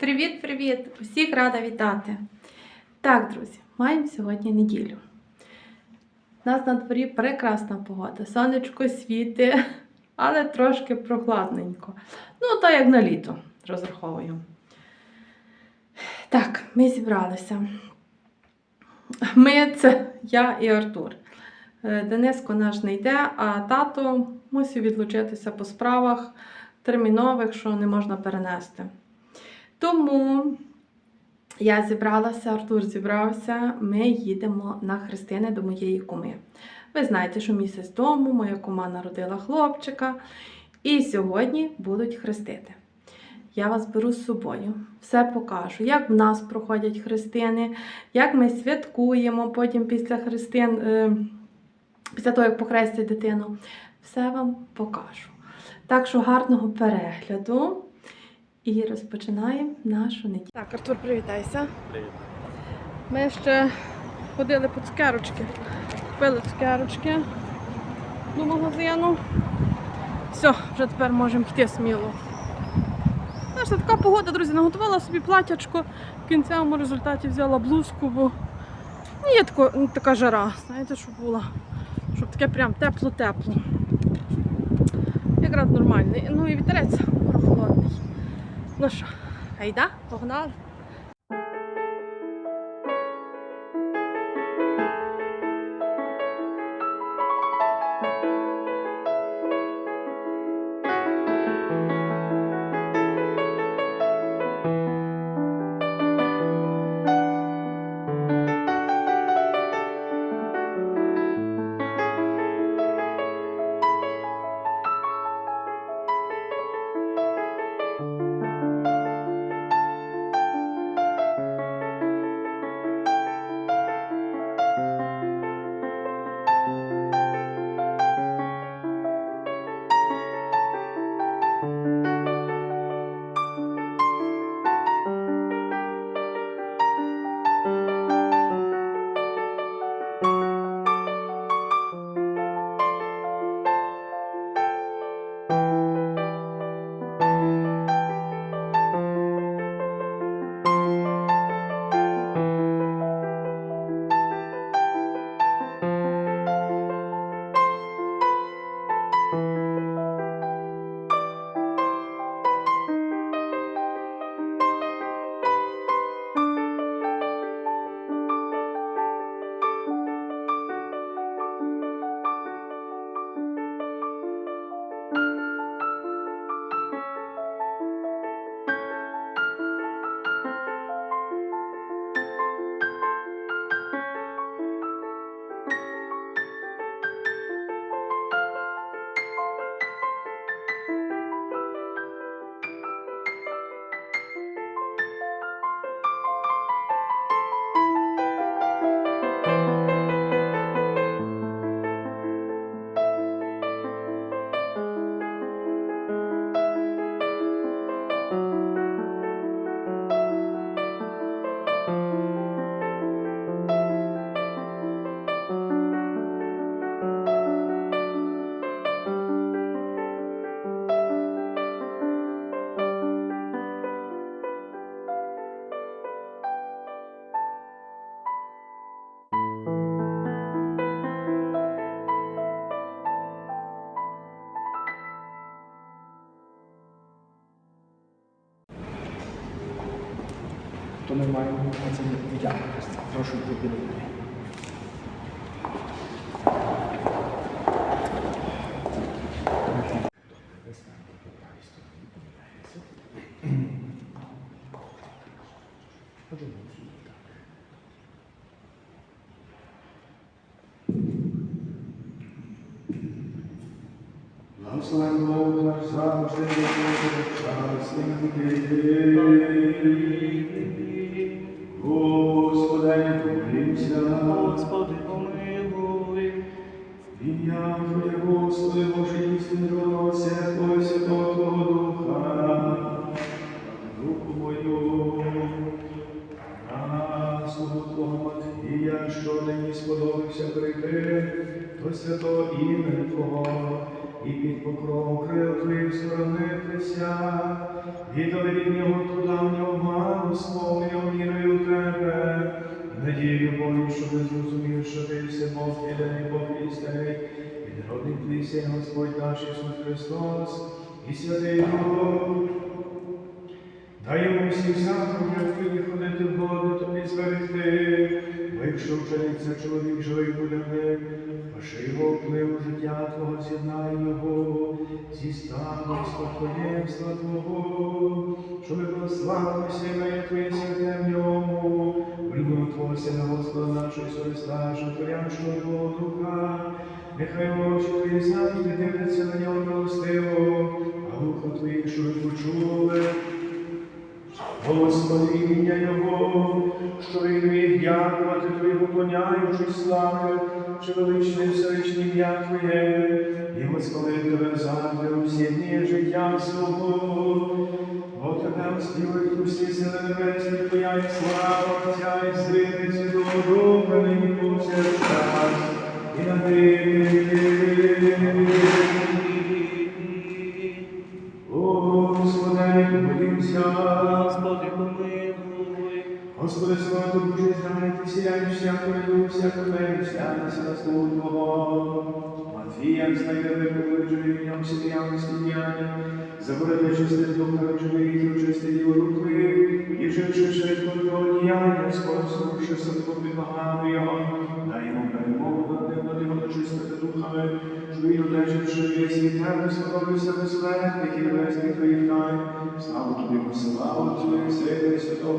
Привіт-привіт! Усіх рада вітати! Так, друзі, маємо сьогодні неділю. У нас на дворі прекрасна погода. Сонечко світи, але трошки прохладненько. Ну, так як на літо розраховую. Так, ми зібралися. Ми це я і Артур. Е, Дениско наш не йде, а тато мусив відлучитися по справах термінових, що не можна перенести. Тому я зібралася, Артур зібрався, ми їдемо на хрестини до моєї куми. Ви знаєте, що місяць тому моя кума народила хлопчика, і сьогодні будуть хрестити. Я вас беру з собою, все покажу, як в нас проходять хрестини, як ми святкуємо потім після хрестин, е, після того, як похрестять дитину. Все вам покажу. Так що гарного перегляду. І розпочинаємо нашу неділю. Так, Артур, привітайся. Привіт. Ми ще ходили по цукерочки. Купили цукерочки до магазину. Все, вже тепер можемо йти сміло. Знаєш, така погода, друзі, наготувала собі платячко, в кінцевому результаті взяла блузку, бо ну, є тако, ну, така жара, знаєте, щоб була. Щоб таке прям тепло-тепло. Якраз нормальний. Ну і вітерець. Ну що, айда, погнали. Маємо це віддякуватися. Прошу людей. Благословен Бог наш завжди, час Господи, відали від нього туда в нього обману, сповнив вірою в тебе, надію Богу, що не зрозумів, що ти все Бог єдиний Бог істинний, і народний твій син Господь наш Ісус Христос, і святий Бог. Дай йому всі заповідь твої ходити в Бога, тобі зберегти, бо якщо вчениця чоловік живий буде в ним, пиши його впливу життя Твого, з'єднай його зі станом спокоємства Твого, щоб прославилося ім'я Твоє святе в ньому, Влюбимо Твого Сина Господа нашого Ісуса що Творячого Твого Духа, нехай очі Твої завжди дивляться на нього милостиво, а вухо Твоїх, що ви почули, Господи, ім'я Його, що він міг дякувати Тобі, поклоняючись славою, що величне всевичне ім'я Твоє, і восхвалив Тебе завжди у дні життя свого. Бо Тебе оспівують усі сили небесні, Твоя і слава Отця і Сина, і Святого Духа, нині повсякчас, і на віки. Господи, слава Боже, знайте, сіяй всякої дух, всякої мері, стягнеться на слово Твого. Матвія, знайде виковуючи в ньому сім'янські діяння, заборони чистих духа, живих, чисти діло руки, і живши швидко Твого діяння, садку під ногами Його, дай йому перемогу над його чистими духами, що він одержавши весь від тебе, сподобався безсмертних і небесних твоїх тайн, славу тобі Отцю і Сину і Святого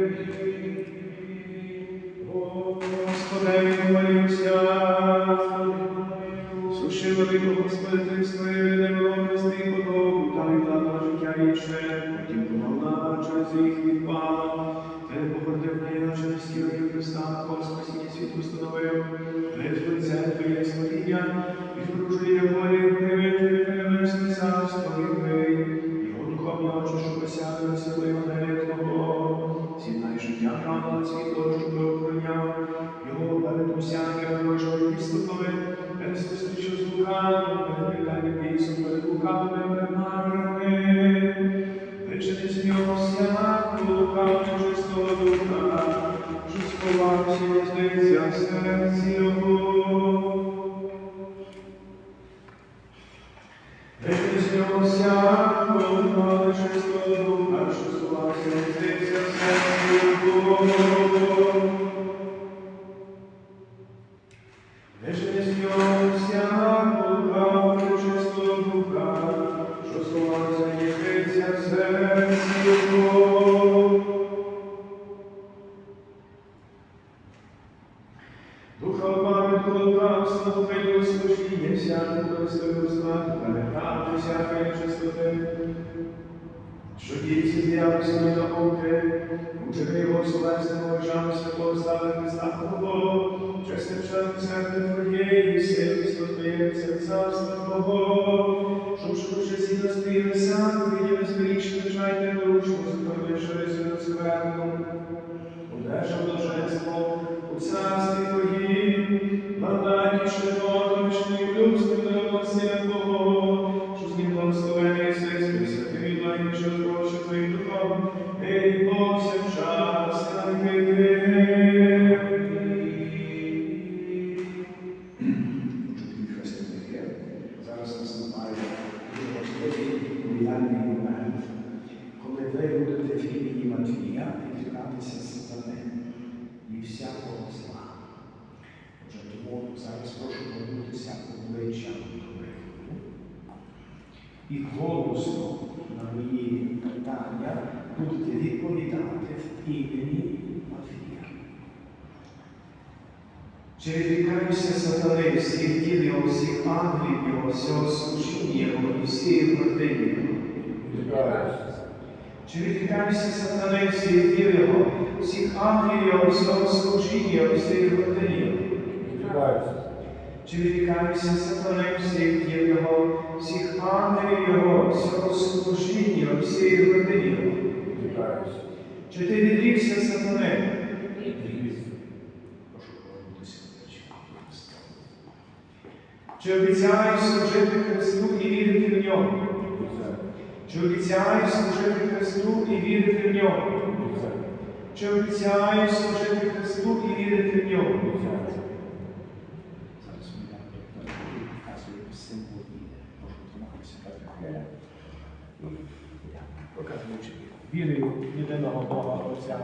з лукавим, перед питанням пісом, перед лукавими примарами, вичини з нього всяку лукаву чистого духа, що сховався здається в серці його. Вичини з нього всяку чистого духа, що сховався здається в серці його. Що дійці з'явився на науки, учити його словесними очами святого слави Христа Твого, чесне вчати церкви Твоєї, сили сподобається серця Твого, щоб швидше сіна співи сам, І голосно на мої питання будете відповідати в імені Матвія. Чи відрікаюся сатани всіх діл його, всіх ангелів його, всього служіння його і всієї родини його? Чи відрікаюся сатани всіх діл його, всіх ангелів його, всього служіння його, всієї родини його? Чи відрікаюся сатани всіх діл його, всіх ангелів його, всього служіння всієї родини його? Чи ти відрікся сатани? Прошу повернутися. Чи обіцяєш служити Христу і вірити в нього? Чи обіцяєш служити Христу і вірити в нього? Чи обіцяєш служити Христу і вірити в нього? Зараз я показую символ і можу триматися так як я. Показуючи вірою єдиного Бога Отця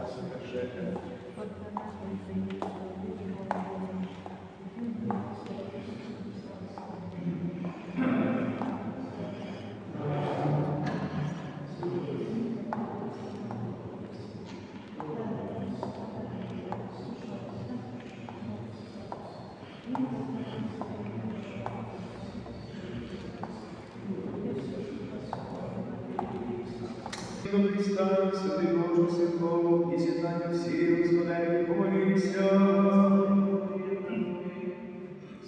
Вседержителя. Христа, святий Боже, святого, і з'єднання всіх, Господи, помолімся.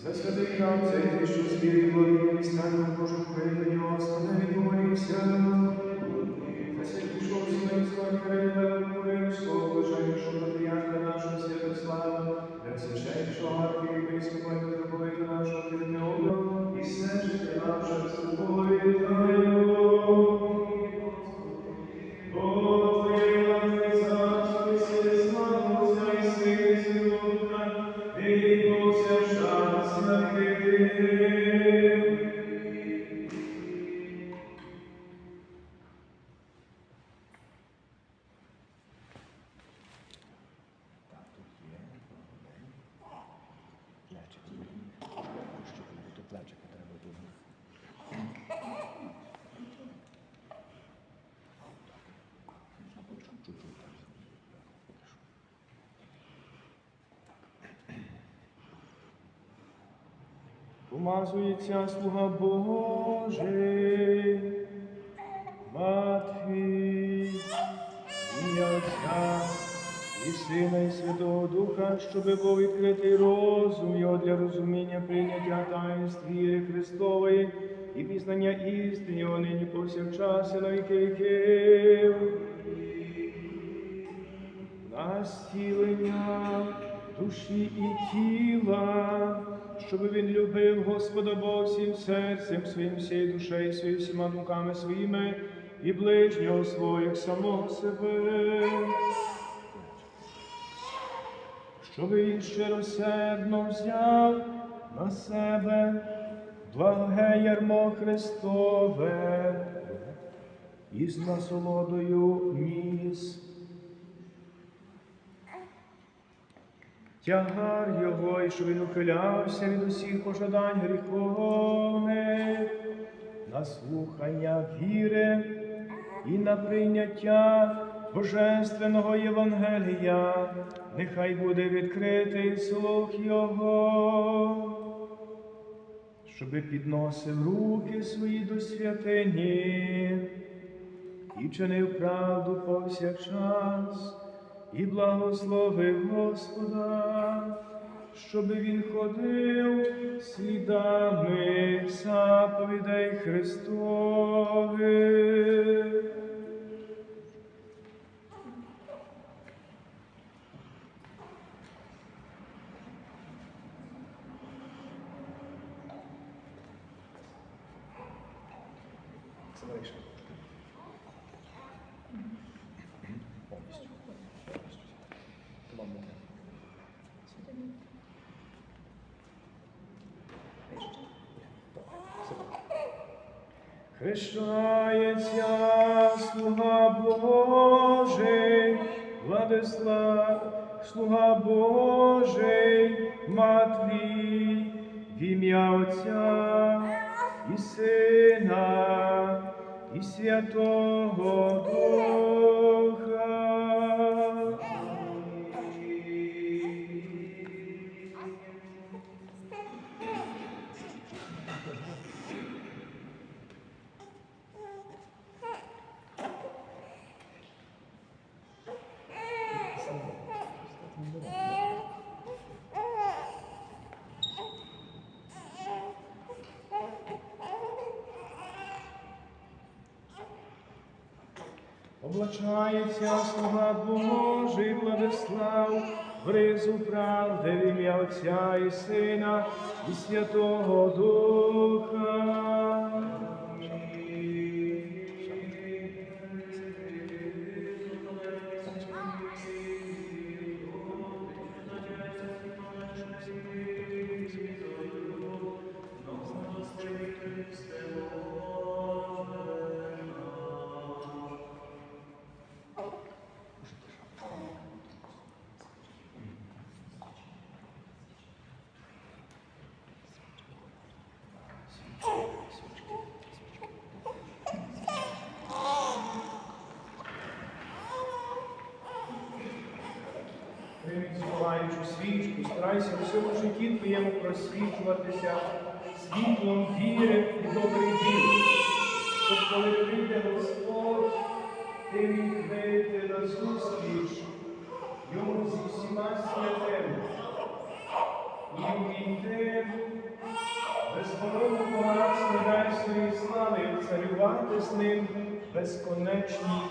За святий храм цей, що в світі влади, містання Божих прийняття, Господи, помолімся. За святий шов Синайського Кирила, Помазується слуга Божий, Матвій, ім'я Отця і Сина, і Святого Духа, щоби був відкритий розум його для розуміння прийняття таїнств віри Христової і пізнання істини нині повсякчас і на віки віків. На зцілення душі і тіла, щоб він любив Господа Бога всім серцем своїм, всією душею своєю, всіма думками своїми і ближнього як самого себе. Щоб він щиросердно взяв на себе благе ярмо Христове і з насолодою ніс. Тягар його, і щоб він ухилявся від усіх пожадань гріховних, на слухання віри і на прийняття Божественного Євангелія, нехай буде відкритий слух Його, щоби підносив руки свої до святині і чинив правду повсякчас, і благословив Господа, щоби він ходив слідами заповідей Христових. Хрещається слуга Божий, Владислав, слуга Божий, Матвій, в ім'я Отця і Сина, і Святого Духа. Облачається слуга Божий Владислав, бризу правди в ім'я Отця і Сина, і Святого Духа. Коли прийде Господь, ти вийти на зустріч йому зі всіма святими і увійти безпоровну палац небесної слави, царювати з ним безконечні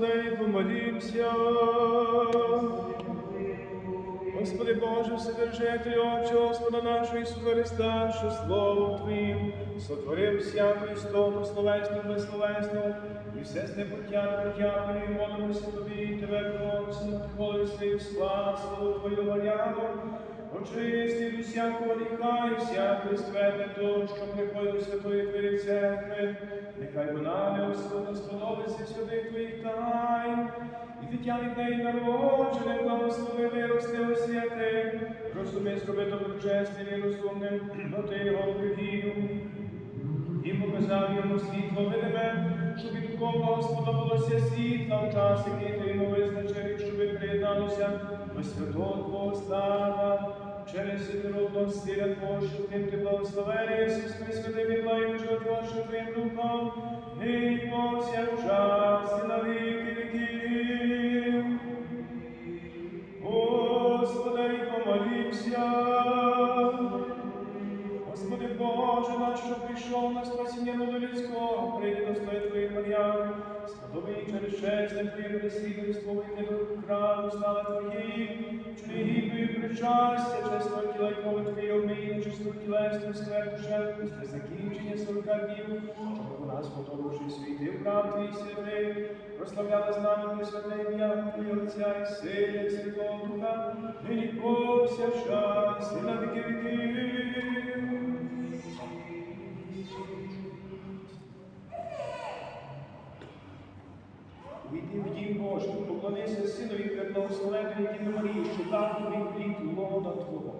Господи, помолімся. Господи Боже, Вседержитель, Отче, Господа нашого Ісуса Христа, що Словом Твоїм сотворив всяку істоту словесну, безсловесну, і все з непоття, протягнення, і молимося Тобі, Тебе, просимо, Твою свою славу, Твою варяну, очисти від всякого гріха і всякої скверни того, що приходить до Святої Твоєї церкви, нехай вона не особливо сподобається святих Твоїх тайн, і дитя від неї народжене, благослови вирости освяти, розуми зроби доброчесним і розумним, но ти його привів. І показав йому світло видиме, щоб від кого сподобалося світла в час, який ти йому визначив, щоб приєдналося до святого Твого стана. Через святого стиля Твого, тим ти благословений, Ісус святим і живот Вашим Твоїм Духом, і повсякчас і на віки віків. Господи, помолімся. Господи Боже наш, що прийшов на спасіння роду людського, прийди до стоїть Твоїх Мар'ян, через чесне Твоє свідоцтво покликання до храму слава Твоєї, вчини гідною причастя, чесного тіла й крови Твоєї омиї, чистого тілесну, сквер душевну, після закінчення сорока днів, щоб у нас, подовжуючи світи прав Твій святий, прославляли з нами Пресвяте ім'я Твоє Отця і Сина, і Святого Духа, нині повсякчас, і на віки віків. Війди в дім Божий, поклонися синові преблагословенної Діви Марії, що дав тобі плід лона Твого.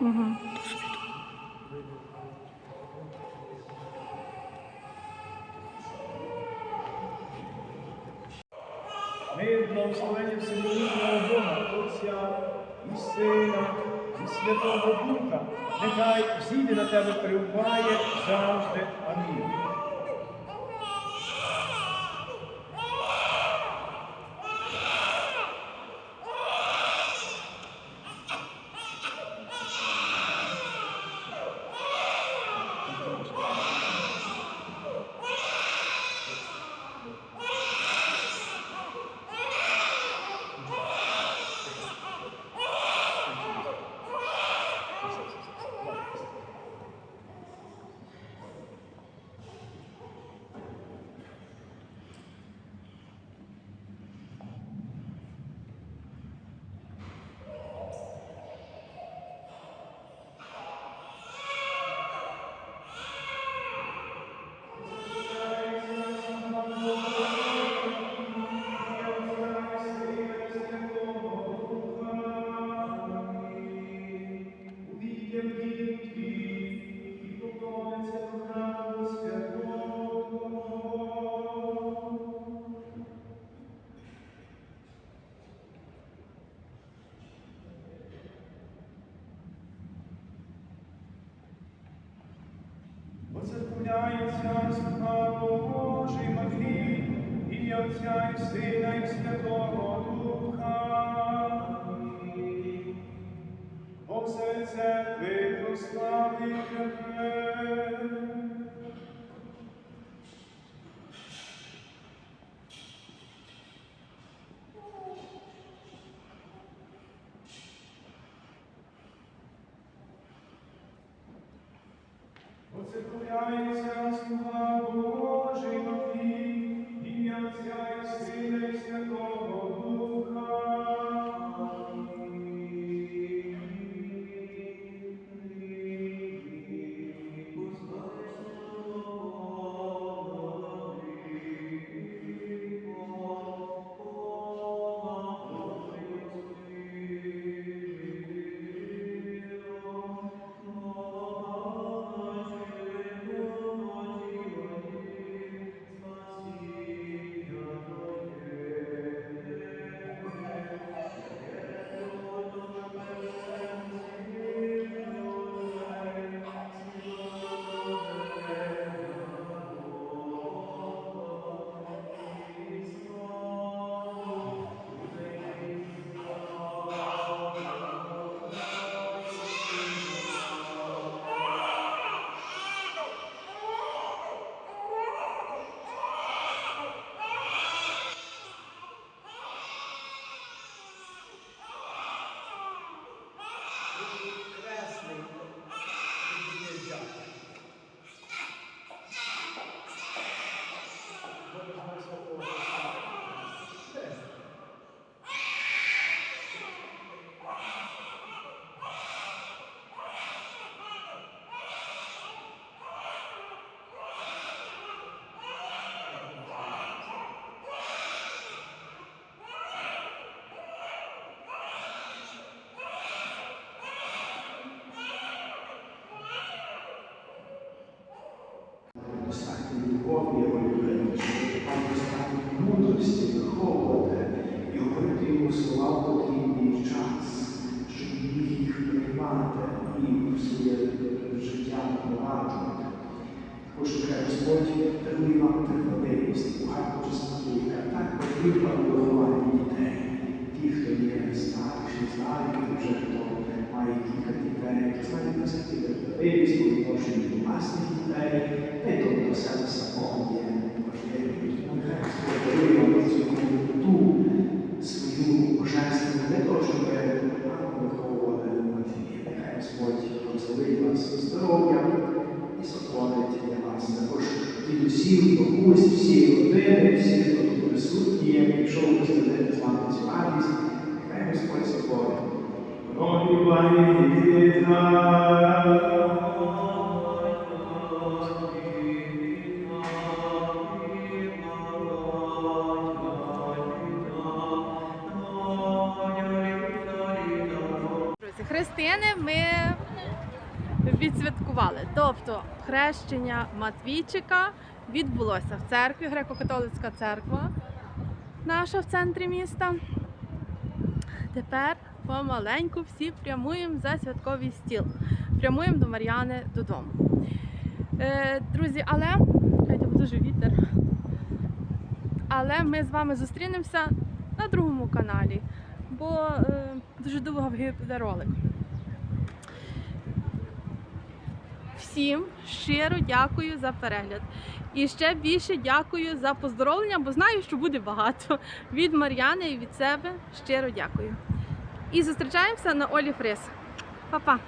Угу. Ми благословені Бога, Отця і Сина, і Святого Духа, нехай зійде на тебе перебуває завжди. Амінь. і Отця і Сина, і Святого Духа. Бог серед церкви прославить тебе. Оцеркуляється слава любові достатньо мудрості виховувати і говорити йому слова потрібний час, щоб міг їх приймати і своє життя впроваджувати. Також нехай Господь дарує вам терпеливість, багато чесноти, яка так потрібна у вихованні дітей. ті, хто є старші, знають, вже хто має кілька дітей, хто знає наскільки важливість по відношенню власних дітей, себе самого є важливим. Тому нехай Господь цю свою божественну, не то, щоб виховували Матвія. Нехай Господь благословить вас здоров'ям і сотворить для вас також ті усі, бабусь, всі родини, всі, хто тут присутні, є, прийшов розділити з вами цю радість. Нехай Господь сотворить. Роги християни ми відсвяткували. Тобто хрещення Матвійчика відбулося в церкві, греко-католицька церква, наша в центрі міста. Тепер помаленьку всі прямуємо за святковий стіл. Прямуємо до Мар'яни додому. Е, друзі, але бо дуже вітер. Але ми з вами зустрінемося на другому каналі, бо е, дуже довгий буде ролик. Всім щиро дякую за перегляд. І ще більше дякую за поздоровлення, бо знаю, що буде багато. Від Мар'яни і від себе щиро дякую. І зустрічаємося на Олі Фрис. Па-па!